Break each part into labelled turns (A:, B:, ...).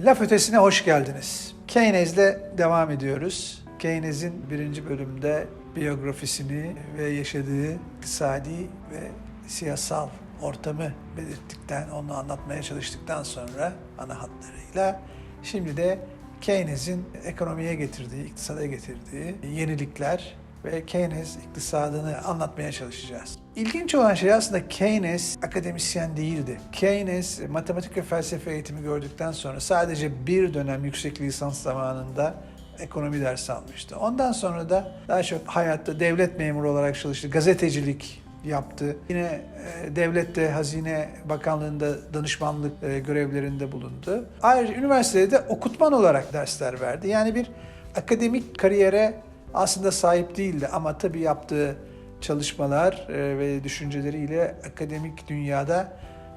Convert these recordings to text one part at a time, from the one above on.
A: Laf ötesine hoş geldiniz. Keynes'le devam ediyoruz. Keynes'in birinci bölümde biyografisini ve yaşadığı iktisadi ve siyasal ortamı belirttikten, onu anlatmaya çalıştıktan sonra ana hatlarıyla şimdi de Keynes'in ekonomiye getirdiği, iktisada getirdiği yenilikler ve Keynes iktisadını anlatmaya çalışacağız. İlginç olan şey aslında Keynes akademisyen değildi. Keynes matematik ve felsefe eğitimi gördükten sonra sadece bir dönem yüksek lisans zamanında ekonomi dersi almıştı. Ondan sonra da daha çok hayatta devlet memuru olarak çalıştı, gazetecilik yaptı. Yine e, devlette, Hazine Bakanlığı'nda danışmanlık e, görevlerinde bulundu. Ayrıca üniversitede de okutman olarak dersler verdi. Yani bir akademik kariyere aslında sahip değildi ama tabii yaptığı çalışmalar e, ve düşünceleriyle akademik dünyada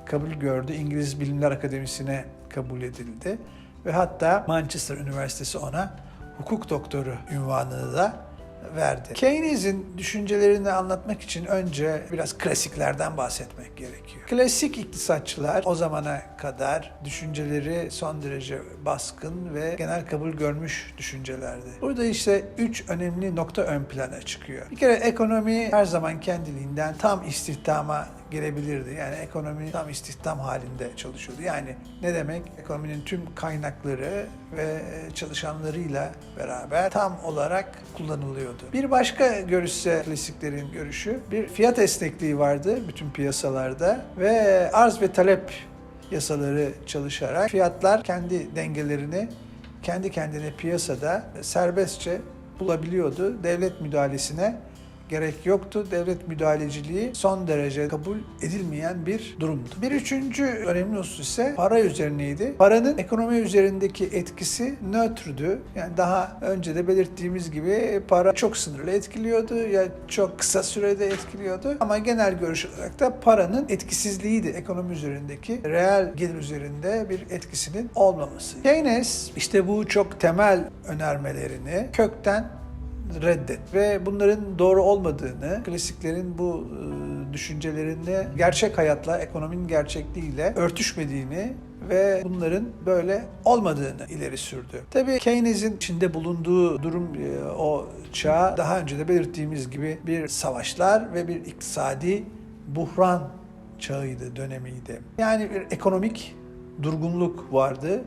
A: kabul gördü. İngiliz Bilimler Akademisi'ne kabul edildi ve hatta Manchester Üniversitesi ona hukuk doktoru ünvanını da verdi. Keynes'in düşüncelerini anlatmak için önce biraz klasiklerden bahsetmek gerekiyor. Klasik iktisatçılar o zamana kadar düşünceleri son derece baskın ve genel kabul görmüş düşüncelerdi. Burada işte üç önemli nokta ön plana çıkıyor. Bir kere ekonomi her zaman kendiliğinden tam istihdama gelebilirdi. Yani ekonomi tam istihdam halinde çalışıyordu. Yani ne demek? Ekonominin tüm kaynakları ve çalışanlarıyla beraber tam olarak kullanılıyordu. Bir başka görüşse klasiklerin görüşü bir fiyat esnekliği vardı bütün piyasalarda ve arz ve talep yasaları çalışarak fiyatlar kendi dengelerini kendi kendine piyasada serbestçe bulabiliyordu. Devlet müdahalesine gerek yoktu. Devlet müdahaleciliği son derece kabul edilmeyen bir durumdu. Bir üçüncü önemli husus ise para üzerineydi. Paranın ekonomi üzerindeki etkisi nötrdü. Yani daha önce de belirttiğimiz gibi para çok sınırlı etkiliyordu ya çok kısa sürede etkiliyordu. Ama genel görüş olarak da paranın etkisizliğiydi ekonomi üzerindeki reel gelir üzerinde bir etkisinin olmaması. Keynes işte bu çok temel önermelerini kökten reddet ve bunların doğru olmadığını, klasiklerin bu e, düşüncelerinde gerçek hayatla, ekonominin gerçekliğiyle örtüşmediğini ve bunların böyle olmadığını ileri sürdü. Tabii Keynes'in içinde bulunduğu durum e, o çağ daha önce de belirttiğimiz gibi bir savaşlar ve bir iktisadi buhran çağıydı, dönemiydi. Yani bir ekonomik durgunluk vardı,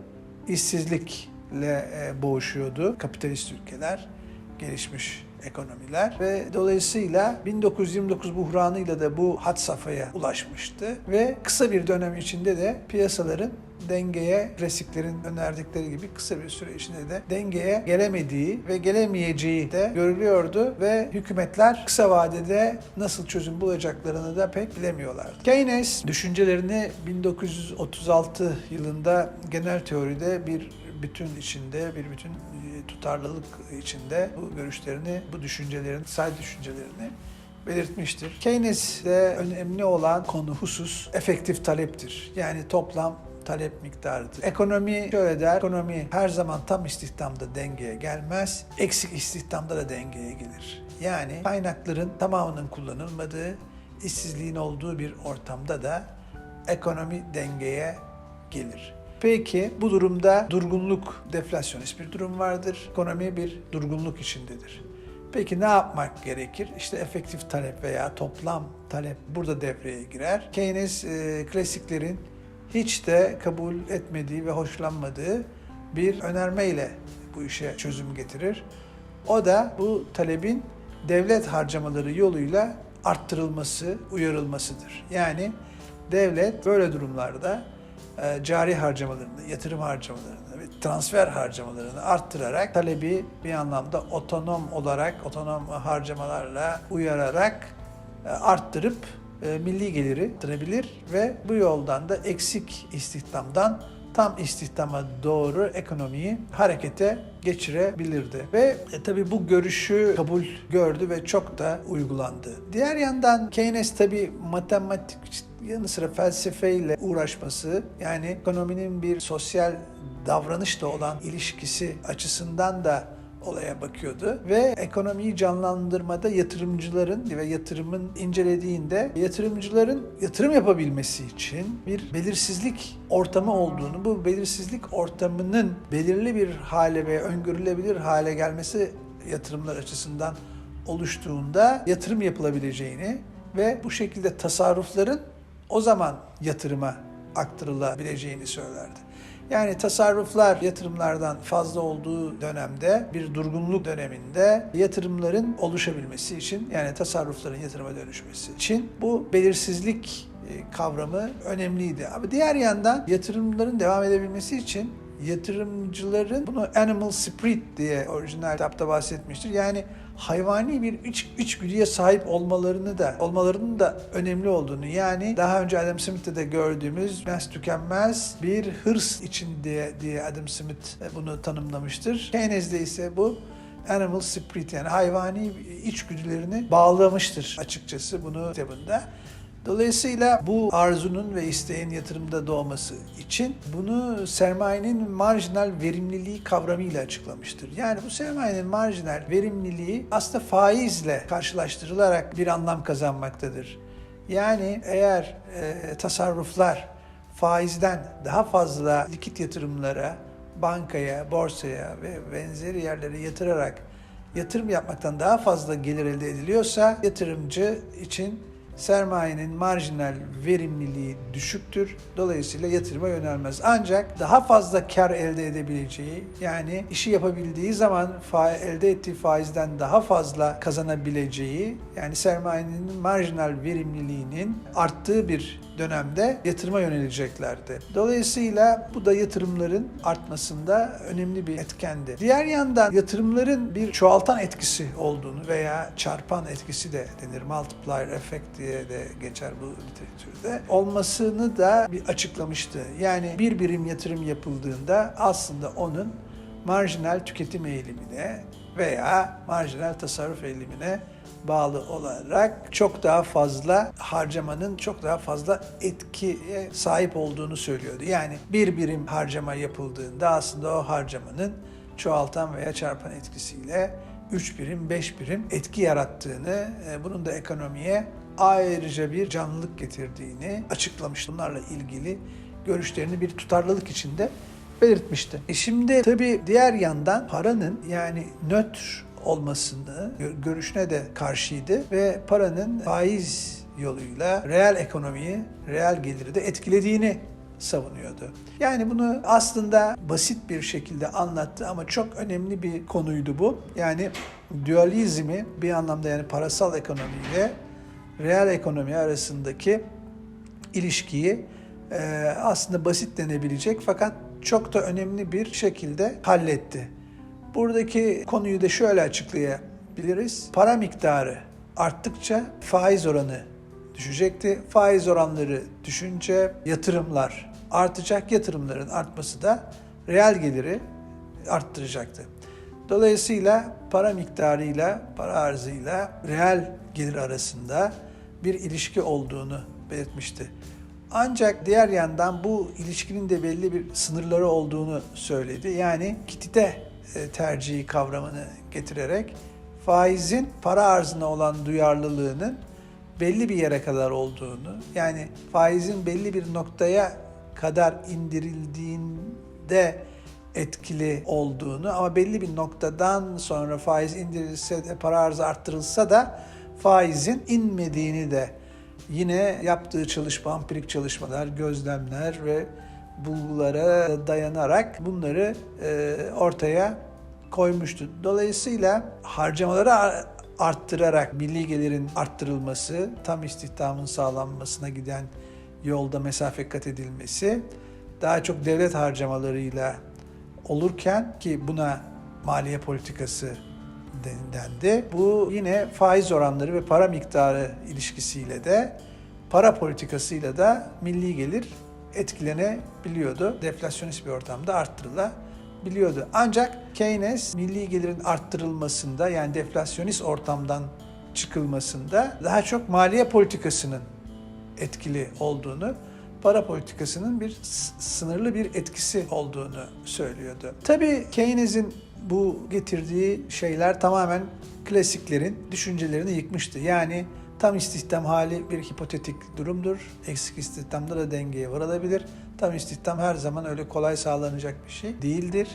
A: işsizlikle e, boğuşuyordu kapitalist ülkeler gelişmiş ekonomiler ve dolayısıyla 1929 buhranıyla da bu had safhaya ulaşmıştı ve kısa bir dönem içinde de piyasaların dengeye, klasiklerin önerdikleri gibi kısa bir süre içinde de dengeye gelemediği ve gelemeyeceği de görülüyordu ve hükümetler kısa vadede nasıl çözüm bulacaklarını da pek bilemiyorlardı. Keynes düşüncelerini 1936 yılında genel teoride bir bütün içinde, bir bütün tutarlılık içinde bu görüşlerini, bu düşüncelerini, say düşüncelerini belirtmiştir. Keynes'de önemli olan konu husus efektif taleptir. Yani toplam talep miktarıdır. Ekonomi şöyle der, ekonomi her zaman tam istihdamda dengeye gelmez, eksik istihdamda da dengeye gelir. Yani kaynakların tamamının kullanılmadığı, işsizliğin olduğu bir ortamda da ekonomi dengeye gelir. Peki bu durumda durgunluk, deflasyonist bir durum vardır. Ekonomi bir durgunluk içindedir. Peki ne yapmak gerekir? İşte efektif talep veya toplam talep burada devreye girer. Keynes e, klasiklerin hiç de kabul etmediği ve hoşlanmadığı bir önermeyle bu işe çözüm getirir. O da bu talebin devlet harcamaları yoluyla arttırılması, uyarılmasıdır. Yani devlet böyle durumlarda cari harcamalarını, yatırım harcamalarını ve transfer harcamalarını arttırarak talebi bir anlamda otonom olarak, otonom harcamalarla uyararak e, arttırıp e, milli geliri arttırabilir ve bu yoldan da eksik istihdamdan tam istihdama doğru ekonomiyi harekete geçirebilirdi. Ve e, tabi bu görüşü kabul gördü ve çok da uygulandı. Diğer yandan Keynes tabi matematik yanı sıra felsefeyle uğraşması yani ekonominin bir sosyal davranışla olan ilişkisi açısından da olaya bakıyordu. Ve ekonomiyi canlandırmada yatırımcıların ve yatırımın incelediğinde yatırımcıların yatırım yapabilmesi için bir belirsizlik ortamı olduğunu, bu belirsizlik ortamının belirli bir hale ve öngörülebilir hale gelmesi yatırımlar açısından oluştuğunda yatırım yapılabileceğini ve bu şekilde tasarrufların o zaman yatırıma aktarılabileceğini söylerdi. Yani tasarruflar yatırımlardan fazla olduğu dönemde bir durgunluk döneminde yatırımların oluşabilmesi için yani tasarrufların yatırıma dönüşmesi için bu belirsizlik e, kavramı önemliydi. Ama diğer yandan yatırımların devam edebilmesi için yatırımcıların bunu animal spirit diye orijinal kitapta bahsetmiştir. Yani hayvani bir iç, içgüdüye sahip olmalarını da olmalarının da önemli olduğunu yani daha önce Adam Smith'te de gördüğümüz tükenmez tükenmez bir hırs içinde diye Adam Smith bunu tanımlamıştır. Keynes'de ise bu animal spirit yani hayvani içgüdülerini bağlamıştır açıkçası bunu kitabında. Dolayısıyla bu arzunun ve isteğin yatırımda doğması için bunu sermayenin marjinal verimliliği kavramıyla açıklamıştır. Yani bu sermayenin marjinal verimliliği aslında faizle karşılaştırılarak bir anlam kazanmaktadır. Yani eğer e, tasarruflar faizden daha fazla likit yatırımlara, bankaya, borsaya ve benzeri yerlere yatırarak yatırım yapmaktan daha fazla gelir elde ediliyorsa yatırımcı için sermayenin marjinal verimliliği düşüktür. Dolayısıyla yatırıma yönelmez. Ancak daha fazla kar elde edebileceği yani işi yapabildiği zaman fa- elde ettiği faizden daha fazla kazanabileceği yani sermayenin marjinal verimliliğinin arttığı bir dönemde yatırıma yöneleceklerdi. Dolayısıyla bu da yatırımların artmasında önemli bir etkendi. Diğer yandan yatırımların bir çoğaltan etkisi olduğunu veya çarpan etkisi de denir. Multiplier effect diye de geçer bu literatürde. Olmasını da bir açıklamıştı. Yani bir birim yatırım yapıldığında aslında onun marjinal tüketim eğilimine veya marjinal tasarruf eğilimine bağlı olarak çok daha fazla harcamanın çok daha fazla etkiye sahip olduğunu söylüyordu. Yani bir birim harcama yapıldığında aslında o harcamanın çoğaltan veya çarpan etkisiyle 3 birim, 5 birim etki yarattığını, e, bunun da ekonomiye ayrıca bir canlılık getirdiğini açıklamış. Bunlarla ilgili görüşlerini bir tutarlılık içinde belirtmişti. E şimdi tabii diğer yandan paranın yani nötr olmasını görüşüne de karşıydı ve paranın faiz yoluyla reel ekonomiyi, reel geliri de etkilediğini savunuyordu. Yani bunu aslında basit bir şekilde anlattı ama çok önemli bir konuydu bu. Yani dualizmi bir anlamda yani parasal ekonomi ile reel ekonomi arasındaki ilişkiyi aslında basit denebilecek fakat çok da önemli bir şekilde halletti. Buradaki konuyu da şöyle açıklayabiliriz. Para miktarı arttıkça faiz oranı düşecekti. Faiz oranları düşünce yatırımlar artacak. Yatırımların artması da reel geliri arttıracaktı. Dolayısıyla para miktarıyla, para arzıyla reel gelir arasında bir ilişki olduğunu belirtmişti. Ancak diğer yandan bu ilişkinin de belli bir sınırları olduğunu söyledi. Yani kitite e, tercihi kavramını getirerek faizin para arzına olan duyarlılığının belli bir yere kadar olduğunu, yani faizin belli bir noktaya kadar indirildiğinde etkili olduğunu ama belli bir noktadan sonra faiz indirilse de para arzı arttırılsa da faizin inmediğini de yine yaptığı çalışma, ampirik çalışmalar, gözlemler ve bulgulara dayanarak bunları e, ortaya koymuştu. Dolayısıyla harcamaları arttırarak milli gelirin arttırılması, tam istihdamın sağlanmasına giden yolda mesafe kat edilmesi daha çok devlet harcamalarıyla olurken ki buna maliye politikası dendi. Bu yine faiz oranları ve para miktarı ilişkisiyle de para politikasıyla da milli gelir etkilenebiliyordu. Deflasyonist bir ortamda arttırılabiliyordu. Ancak Keynes milli gelirin arttırılmasında yani deflasyonist ortamdan çıkılmasında daha çok maliye politikasının etkili olduğunu, para politikasının bir sınırlı bir etkisi olduğunu söylüyordu. Tabii Keynes'in bu getirdiği şeyler tamamen klasiklerin düşüncelerini yıkmıştı. Yani tam istihdam hali bir hipotetik durumdur. Eksik istihdamda da dengeye varılabilir. Tam istihdam her zaman öyle kolay sağlanacak bir şey değildir.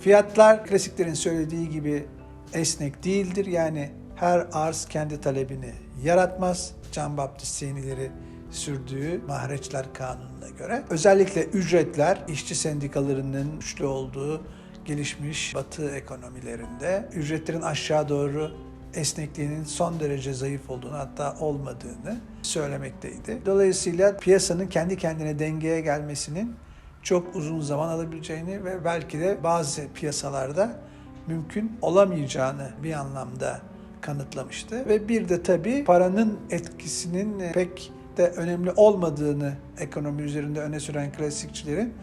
A: Fiyatlar klasiklerin söylediği gibi esnek değildir. Yani her arz kendi talebini yaratmaz. Can Baptist Seynileri sürdüğü mahreçler kanununa göre. Özellikle ücretler işçi sendikalarının güçlü olduğu gelişmiş batı ekonomilerinde ücretlerin aşağı doğru esnekliğinin son derece zayıf olduğunu hatta olmadığını söylemekteydi. Dolayısıyla piyasanın kendi kendine dengeye gelmesinin çok uzun zaman alabileceğini ve belki de bazı piyasalarda mümkün olamayacağını bir anlamda kanıtlamıştı. Ve bir de tabii paranın etkisinin pek de önemli olmadığını ekonomi üzerinde öne süren klasikçilerin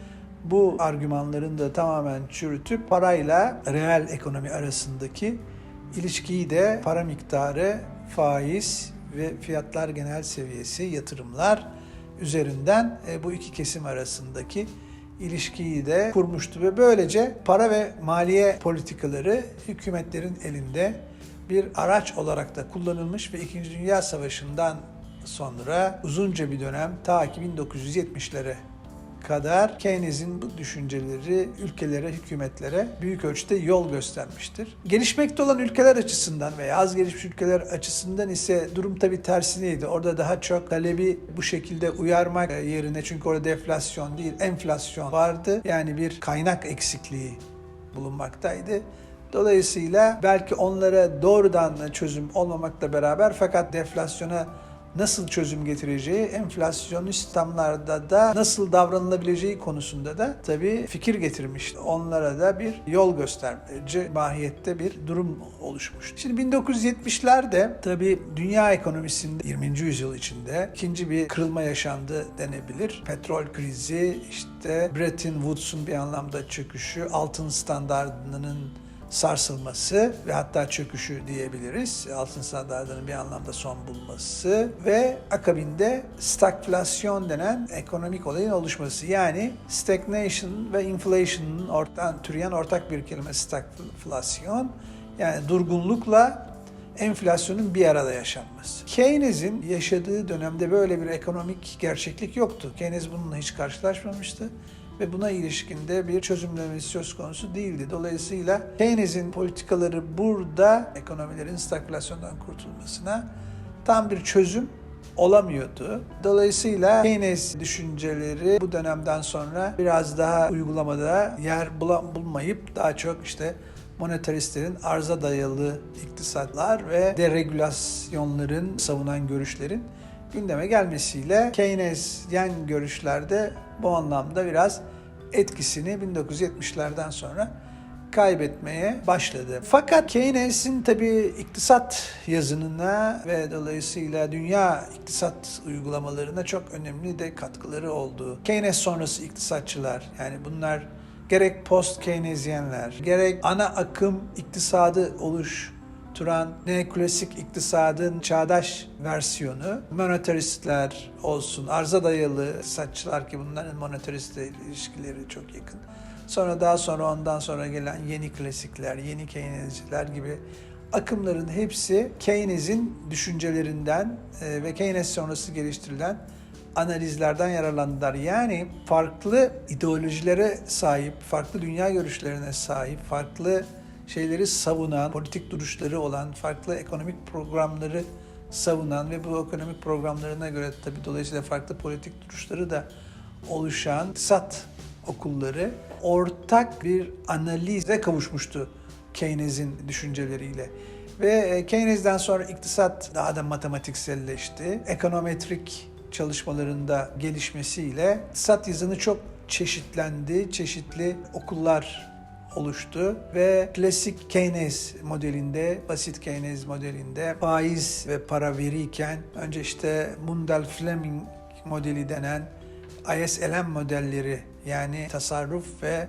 A: bu argümanların da tamamen çürütüp parayla reel ekonomi arasındaki ilişkiyi de para miktarı, faiz ve fiyatlar genel seviyesi, yatırımlar üzerinden e, bu iki kesim arasındaki ilişkiyi de kurmuştu ve böylece para ve maliye politikaları hükümetlerin elinde bir araç olarak da kullanılmış ve 2. Dünya Savaşı'ndan sonra uzunca bir dönem ta ki 1970'lere kadar Keynes'in bu düşünceleri ülkelere, hükümetlere büyük ölçüde yol göstermiştir. Gelişmekte olan ülkeler açısından veya az gelişmiş ülkeler açısından ise durum tabii tersineydi. Orada daha çok talebi bu şekilde uyarmak yerine çünkü orada deflasyon değil enflasyon vardı. Yani bir kaynak eksikliği bulunmaktaydı. Dolayısıyla belki onlara doğrudan çözüm olmamakla beraber fakat deflasyona nasıl çözüm getireceği, enflasyonist sistemlerde da nasıl davranılabileceği konusunda da tabii fikir getirmiş. Onlara da bir yol göstermeci mahiyette bir durum oluşmuş. Şimdi 1970'lerde tabii dünya ekonomisinde 20. yüzyıl içinde ikinci bir kırılma yaşandı denebilir. Petrol krizi, işte Bretton Woods'un bir anlamda çöküşü, altın standartının sarsılması ve hatta çöküşü diyebiliriz. Altın standartının bir anlamda son bulması ve akabinde stagflasyon denen ekonomik olayın oluşması. Yani stagnation ve inflation'ın ortadan türeyen ortak bir kelime stagflasyon. Yani durgunlukla enflasyonun bir arada yaşanması. Keynes'in yaşadığı dönemde böyle bir ekonomik gerçeklik yoktu. Keynes bununla hiç karşılaşmamıştı ve buna ilişkinde bir çözümlemesi söz konusu değildi. Dolayısıyla Keynes'in politikaları burada ekonomilerin stagflasyondan kurtulmasına tam bir çözüm olamıyordu. Dolayısıyla Keynes düşünceleri bu dönemden sonra biraz daha uygulamada yer bulmayıp daha çok işte monetaristlerin arza dayalı iktisatlar ve deregülasyonların savunan görüşlerin gündeme gelmesiyle Keynesyen görüşlerde bu anlamda biraz etkisini 1970'lerden sonra kaybetmeye başladı. Fakat Keynes'in tabi iktisat yazınına ve dolayısıyla dünya iktisat uygulamalarına çok önemli de katkıları oldu. Keynes sonrası iktisatçılar yani bunlar gerek post Keynesyenler, gerek ana akım iktisadı oluş Turan neoklasik iktisadın çağdaş versiyonu monetaristler olsun, arza dayalı iktisatçılar ki bunların monetaristle ilişkileri çok yakın. Sonra daha sonra ondan sonra gelen yeni klasikler, yeni Keynesciler gibi akımların hepsi Keynes'in düşüncelerinden e, ve Keynes sonrası geliştirilen analizlerden yararlandılar. Yani farklı ideolojilere sahip, farklı dünya görüşlerine sahip, farklı şeyleri savunan, politik duruşları olan, farklı ekonomik programları savunan ve bu ekonomik programlarına göre tabi dolayısıyla farklı politik duruşları da oluşan sat okulları ortak bir analize kavuşmuştu Keynes'in düşünceleriyle. Ve e, Keynes'den sonra iktisat daha da matematikselleşti. Ekonometrik çalışmalarında gelişmesiyle iktisat yazını çok çeşitlendi. Çeşitli okullar oluştu ve klasik Keynes modelinde, basit Keynes modelinde faiz ve para verirken önce işte Mundell Fleming modeli denen ISLM modelleri yani tasarruf ve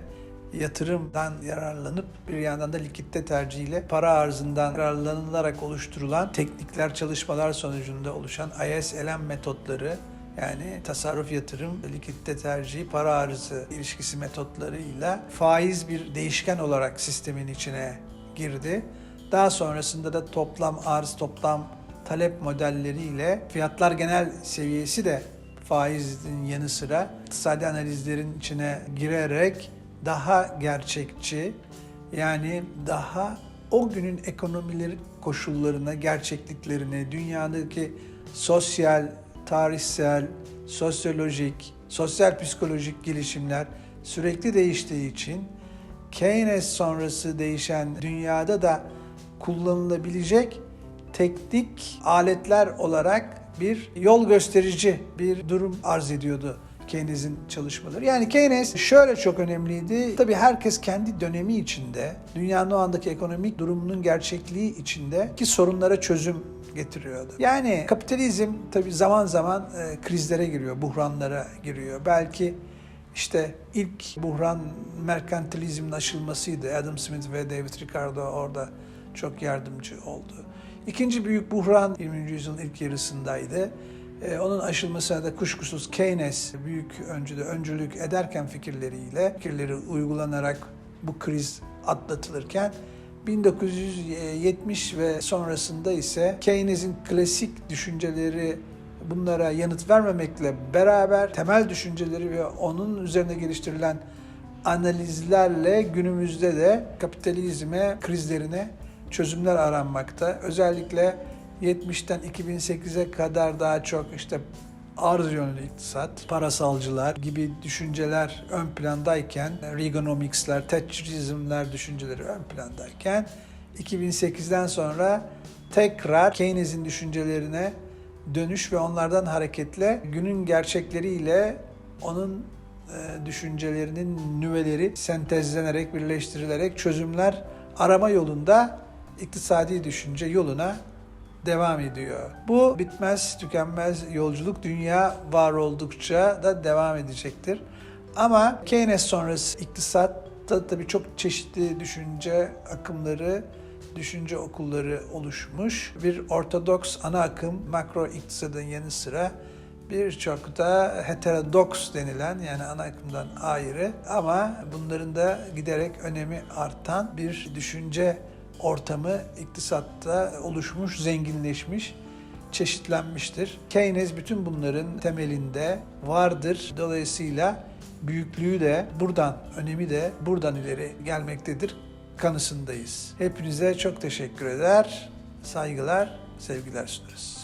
A: yatırımdan yararlanıp bir yandan da likitte tercihiyle para arzından yararlanılarak oluşturulan teknikler, çalışmalar sonucunda oluşan ISLM metotları Yani tasarruf yatırım, likitte tercih, para arzı ilişkisi metotlarıyla faiz bir değişken olarak sistemin içine girdi. Daha sonrasında da toplam arz, toplam talep modelleriyle fiyatlar genel seviyesi de faizin yanı sıra iktisadi analizlerin içine girerek daha gerçekçi yani daha o günün ekonomileri koşullarına, gerçekliklerine, dünyadaki sosyal, tarihsel, sosyolojik, sosyal psikolojik gelişimler sürekli değiştiği için Keynes sonrası değişen dünyada da kullanılabilecek teknik aletler olarak bir yol gösterici bir durum arz ediyordu Keynes'in çalışmaları. Yani Keynes şöyle çok önemliydi. Tabii herkes kendi dönemi içinde, dünyanın o andaki ekonomik durumunun gerçekliği içinde ki sorunlara çözüm getiriyordu. Yani kapitalizm tabii zaman zaman e, krizlere giriyor, buhranlara giriyor. Belki işte ilk buhran merkantilizmin aşılmasıydı. Adam Smith ve David Ricardo orada çok yardımcı oldu. İkinci büyük buhran 20. yüzyılın ilk yarısındaydı. Ee, onun aşılmasına da kuşkusuz Keynes büyük öncüde öncülük ederken fikirleriyle, fikirleri uygulanarak bu kriz atlatılırken 1970 ve sonrasında ise Keynes'in klasik düşünceleri bunlara yanıt vermemekle beraber temel düşünceleri ve onun üzerine geliştirilen analizlerle günümüzde de kapitalizme, krizlerine çözümler aranmakta. Özellikle 70'ten 2008'e kadar daha çok işte arz yönlü iktisat, parasalcılar gibi düşünceler ön plandayken, Reaganomics'ler, Thatcherizm'ler düşünceleri ön plandayken 2008'den sonra tekrar Keynes'in düşüncelerine dönüş ve onlardan hareketle günün gerçekleriyle onun e, düşüncelerinin nüveleri sentezlenerek, birleştirilerek çözümler arama yolunda iktisadi düşünce yoluna devam ediyor. Bu bitmez, tükenmez yolculuk dünya var oldukça da devam edecektir. Ama Keynes sonrası iktisatta tabii çok çeşitli düşünce akımları, düşünce okulları oluşmuş. Bir ortodoks ana akım makro iktisadın yanı sıra birçok da heterodoks denilen yani ana akımdan ayrı ama bunların da giderek önemi artan bir düşünce ortamı iktisatta oluşmuş, zenginleşmiş, çeşitlenmiştir. Keynes bütün bunların temelinde vardır. Dolayısıyla büyüklüğü de buradan, önemi de buradan ileri gelmektedir kanısındayız. Hepinize çok teşekkür eder, saygılar, sevgiler sunarız.